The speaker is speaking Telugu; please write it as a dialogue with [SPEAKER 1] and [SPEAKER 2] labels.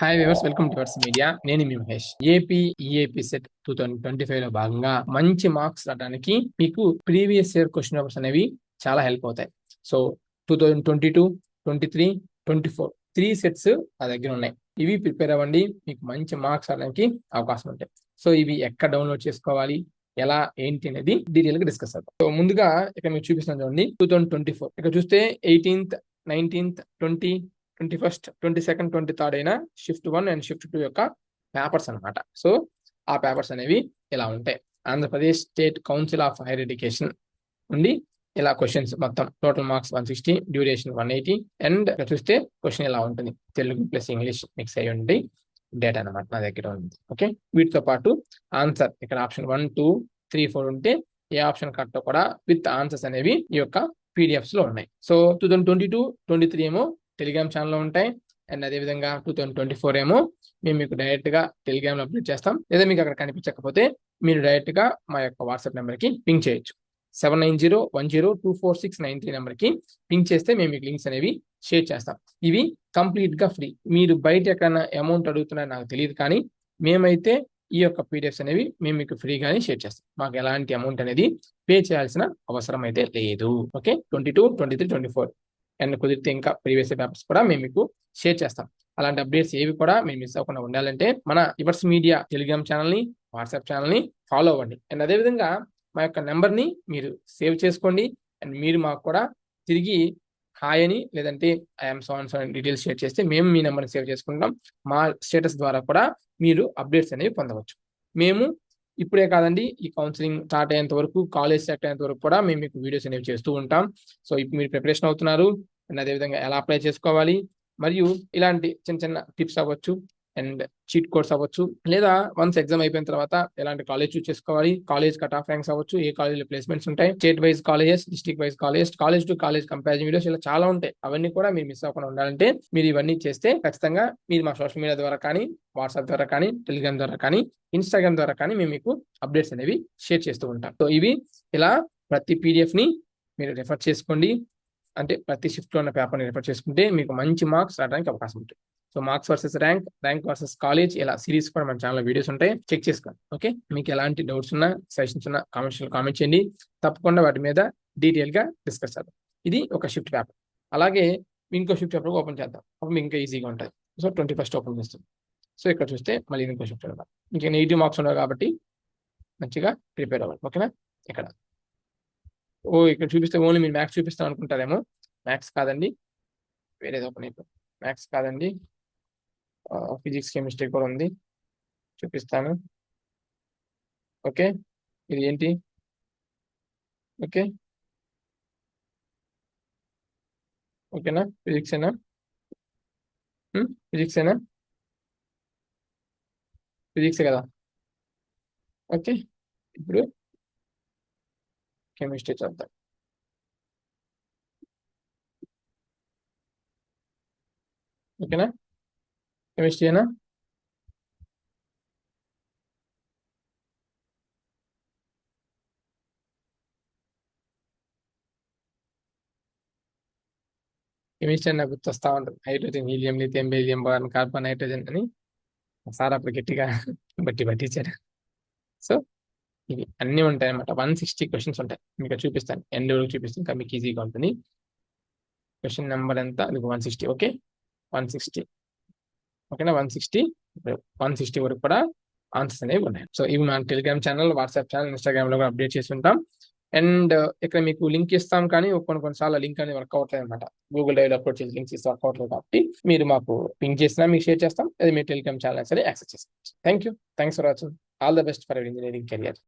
[SPEAKER 1] Hi viewers welcome to vars media నేను మీ Mahesh. AP EAPCET two thousand twenty ఫైవ్లో భాగంగా మంచి మార్క్స్ రావడానికి మీకు ప్రీవియస్ ఇయర్ క్వశ్చన్ పేపర్స్ అనేవి చాలా హెల్ప్ అవుతాయి. So two thousand twenty two twenty three twenty four three sets నా దగ్గర ఉన్నాయి. ఇవి ప్రిపేర్ అవ్వండి మీకు మంచి మార్క్స్ రావడానికి అవకాశం ఉంటాయి. సో ఇవి ఎక్కడ డౌన్లోడ్ చేసుకోవాలి ఎలా ఏంటి అనేది డీటెయిల్గా డిస్కస్ అవుతాం సో ముందుగా ఇక్కడ మీకు చూపిస్తున్నాను చూడండి టూ థౌసండ్ ట్వంటీ ఫోర్ ఇక్కడ చూస్తే eighteenth nineteenth twenty twenty first twenty second twenty third అయిన shift one and shift two యొక్క పేపర్స్ అనమాట సో ఆ పేపర్స్ అనేవి ఇలా ఉంటాయి. Andhra Pradesh state council of higher education నుండి ఇలా క్వశ్చన్స్ మొత్తం total marks one sixty duration one eighty and చూస్తే క్వశ్చన్ ఇలా ఉంటుంది. తెలుగు ప్లస్ ఇంగ్లీష్ మిక్స్ అయ్యి ఉండి డేటా అనమాట నా దగ్గర ఉంది. ఓకే? వీటితో పాటు ఆన్సర్ ఇక్కడ option one two three four ఉంటే ఏ ఆప్షన్ కరెక్ట్ కూడా విత్ ఆన్సర్స్ అనేవి ఈ యొక్క పీడిఎఫ్స్లో ఉన్నాయి. So two thousand twenty two twenty three ఏమో టెలిగ్రామ్ ఛానల్లో ఉంటాయి. అండ్ అదేవిధంగా టూ థౌసండ్ ట్వంటీ ఫోర్ ఏమో మేము మీకు డైరెక్ట్గా టెలిగ్రామ్లో అప్డేట్ చేస్తాం. లేదా మీకు అక్కడ కనిపించకపోతే మీరు డైరెక్ట్గా మా యొక్క వాట్సాప్ నెంబర్కి పింక్ చేయొచ్చు. Seven nine zero one zero two four six nine three నెంబర్కి పింక్ చేస్తే మేము మీకు లింక్స్ అనేవి షేర్ చేస్తాం. ఇవి కంప్లీట్గా ఫ్రీ. మీరు బయట ఎక్కడైనా అమౌంట్ అడుగుతున్నారో నాకు తెలియదు కానీ మేమైతే ఈ యొక్క పీడిఎఫ్స్ అనేవి మేము మీకు ఫ్రీగానే షేర్ చేస్తాం. మాకు ఎలాంటి అమౌంట్ అనేది పే చేయాల్సిన అవసరం అయితే లేదు. Okay? Twenty two twenty three twenty four. And కుదిరితే ఇంకా ప్రీవియస్ పేపర్స్ కూడా మేము మీకు షేర్ చేస్తాం. అలాంటి అప్డేట్స్ ఏవి కూడా మీరు మిస్ అవ్వకుండా ఉండాలంటే మన ఇవర్స్ మీడియా టెలిగ్రామ్ ఛానల్ని వాట్సాప్ ఛానల్ని ఫాలో అవ్వండి. అండ్ అదేవిధంగా మా యొక్క నెంబర్ని మీరు సేవ్ చేసుకోండి. అండ్ మీరు మాకు కూడా తిరిగి హాయ్ అని లేదంటే ఐఎమ్ సోన్ సో డీటెయిల్స్ షేర్ చేస్తే మేము మీ నెంబర్ని సేవ్ చేసుకుంటాం. మా స్టేటస్ ద్వారా కూడా మీరు అప్డేట్స్ అనేవి పొందవచ్చు. మేము ఇప్పుడే కాదండి ఈ కౌన్సిలింగ్ స్టార్ట్ అయ్యేంత వరకు కాలేజ్ సెట్ అయ్యేంత వరకు కూడా మేము మీకు వీడియోస్ అనేవి చేస్తూ ఉంటాం. సో ఇప్పుడు మీరు ప్రిపరేషన్ అవుతున్నారు అండ్ అదేవిధంగా ఎలా అప్లై చేసుకోవాలి మరియు ఇలాంటి చిన్న చిన్న టిప్స్ అవ్వచ్చు. అండ్ చీట్ కోర్స్ అవ్వచ్చు. లేదా వన్స్ ఎగ్జామ్ అయిపోయిన తర్వాత ఎలాంటి కాలేజ్ చూస్ చేసుకోవాలి? కాలేజ్ కట్ ఆఫ్ ర్యాంక్స్ అవ్వచ్చు. ఏ కాలేజ్ ప్లేస్మెంట్స్ ఉంటాయి? State wise colleges district wise college college to college comparison videos ఇలా చాలా ఉంటాయి. అవన్నీ కూడా మీరు మిస్ అవ్వకుండా ఉండాలంటే మీరు ఇవన్నీ చేస్తే ఖచ్చితంగా మీరు మా సోషల్ మీడియా ద్వారా కానీ వాట్సాప్ ద్వారా కానీ టెలిగ్రామ్ ద్వారా కానీ ఇన్స్టాగ్రామ్ ద్వారా కానీ మేము మీకు అప్డేట్స్ అనేవి షేర్ చేస్తూ ఉంటాం. సో ఇవి ఇలా ప్రతి పీడిఎఫ్ని మీరు రెఫర్ చేసుకోండి. అంటే ప్రతి షిఫ్ట్లో ఉన్న పేపర్ని రెఫర్ చేసుకుంటే మీకు మంచి మార్క్స్ రావడానికి అవకాశం ఉంటుంది. So marks versus rank rank versus college ఇలా సిరీస్ కూడా మన ఛానల్ వీడియోస్ ఉంటాయి. చెక్ చేసుకోండి ఓకే మీకు ఎలాంటి డౌట్స్ ఉన్నా సజెషన్స్ ఉన్నా కామెంట్స్ కామెంట్ చేయండి. తప్పకుండా వాటి మీద డీటెయిల్గా డిస్కస్ చేద్దాం. ఇది ఒక షిఫ్ట్ పేపర్ అలాగే ఇంకో షిఫ్ట్ పేపర్ ఓపెన్ చేద్దాం. అప్పుడు మీకు ఇంకా ఈజీగా ఉంటుంది సో ట్వంటీ ఫస్ట్ ఓపెన్ చేస్తుంది. సో ఇక్కడ చూస్తే మళ్ళీ ఇంకో షిఫ్ట్ పేపర్ ఇంకా నెగిటివ్ మార్క్స్ ఉండవు కాబట్టి మంచిగా ప్రిపేర్ అవ్వాలి ఓకేనా ఇక్కడ. ఓ ఇక్కడ చూపిస్తే ఓన్లీ మీరు మ్యాథ్స్ చూపిస్తాం అనుకుంటారేమో? మ్యాథ్స్ కాదండి. వేరేది ఓపెన్ అయిపోయింది. మ్యాథ్స్ కాదండి. ఫిజిక్స్ కెమిస్ట్రీ కూడా ఉంది. చూపిస్తాను. ఓకే? ఇది ఏంటి? ఓకే? ఓకేనా? ఫిజిక్స్ ఏనా? ఫిజిక్స్ ఏనా? ఫిజిక్స్ కదా? ఓకే? ఇప్పుడు కెమిస్ట్రీ చూద్దాం. ఓకేనా? కెమిస్ట్రీనా కెమిస్ట్రీ నాకు గుర్తొస్తా ఉంటుంది. Hydrogen helium lithium beryllium boron carbon hydrogen అని సార్ అప్పుడు గట్టిగా బట్టి పట్టించారు సో ఇవి అన్నీ ఉంటాయి అనమాట వన్ సిక్స్టీ క్వశ్చన్స్ ఉంటాయి. మీకు చూపిస్తాను. ఎండ్ వరకు చూపిస్తాను. ఇంకా మీకు ఈజీగా ఉంటుంది. క్వశ్చన్ నెంబర్ ఎంత? మీకు one sixty. Okay? One sixty. ఓకేనా? వన్ సిక్స్టీ వన్ సిక్స్టీ వరకు కూడా ఆన్సర్స్ అనేవి ఉన్నాయి. సో ఇవి మన టెలిగ్రామ్ ఛానల్ వాట్సాప్ ఛానల్ ఇన్స్టాగ్రామ్లో కూడా అప్డేట్ చేసి ఉంటాం. అండ్ uh, ఇక్కడ మీకు లింక్ ఇస్తాం కానీ కొన్ని కొన్నిసార్లు లింక్ అనేది వర్క్ అవ్వట్లేదు అనమాట గూగుల్ డ్రైవ్ అప్లోడ్ చేసి లింక్స్ ఇస్తే వర్క్ అవ్వట్లేదు కాబట్టి మీరు మాకు పింక్ చేసినా మీకు షేర్ చేస్తాం. అది మీ టెలిగ్రామ్ ఛానల్ సరే యాక్సెస్ చేస్తాం. Thank you thanks for watching all the best for engineering career